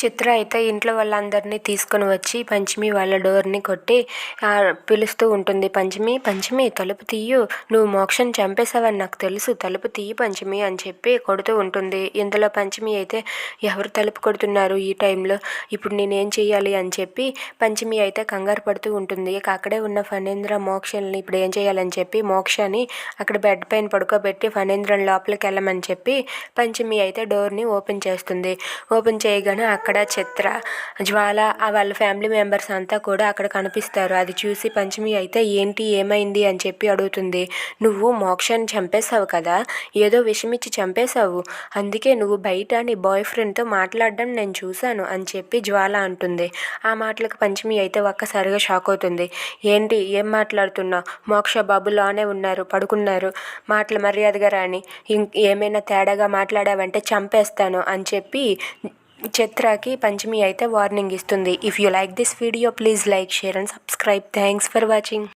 చిత్ర అయితే ఇంట్లో వాళ్ళందరినీ తీసుకొని వచ్చి పంచమి వాళ్ళ డోర్ని కొట్టి పిలుస్తూ ఉంటుంది. పంచమి పంచమి తలుపు తీయు. నువ్వు మోక్షం చంపేశావని నాకు తెలుసు. తలుపు తీయి పంచమి అని చెప్పి కొడుతూ ఉంటుంది. ఇందులో పంచమి అయితే ఎవరు తలుపు కొడుతున్నారు ఈ టైంలో? ఇప్పుడు నేనేం చేయాలి అని చెప్పి పంచమి అయితే కంగారు పడుతూ ఉంటుంది. ఇక అక్కడే ఉన్న ఫణేంద్ర మోక్షల్ని ఇప్పుడు ఏం చేయాలని చెప్పి మోక్షని అక్కడ బెడ్ పైన పడుకోబెట్టి ఫణేంద్రం లోపలికి వెళ్ళమని చెప్పి పంచమి అయితే డోర్ని ఓపెన్ చేస్తుంది. ఓపెన్ చేయగానే అక్కడ అక్కడ చిత్ర జ్వాల వాళ్ళ ఫ్యామిలీ మెంబర్స్ అంతా కూడా అక్కడ కనిపిస్తారు. అది చూసి పంచమి అయితే ఏంటి ఏమైంది అని చెప్పి అడుగుతుంది. నువ్వు మోక్షాన్ని చంపేశావు కదా ఏదో విషమిచ్చి చంపేశావు. అందుకే నువ్వు బయట నీ బాయ్ ఫ్రెండ్తో మాట్లాడడం నేను చూశాను అని చెప్పి జ్వాల అంటుంది. ఆ మాటలకు పంచమి అయితే ఒక్కసారిగా షాక్ అవుతుంది. ఏంటి ఏం మాట్లాడుతున్నావు? మోక్ష బాబులోనే ఉన్నారు పడుకున్నారు. మాటలు మర్యాదగా రాని ఏమైనా తేడాగా మాట్లాడావంటే చంపేస్తాను అని చెప్పి చిత్రకి పంచమి అయితే వార్నింగ్ ఇస్తుంది. If you like this video please like share and subscribe thanks for watching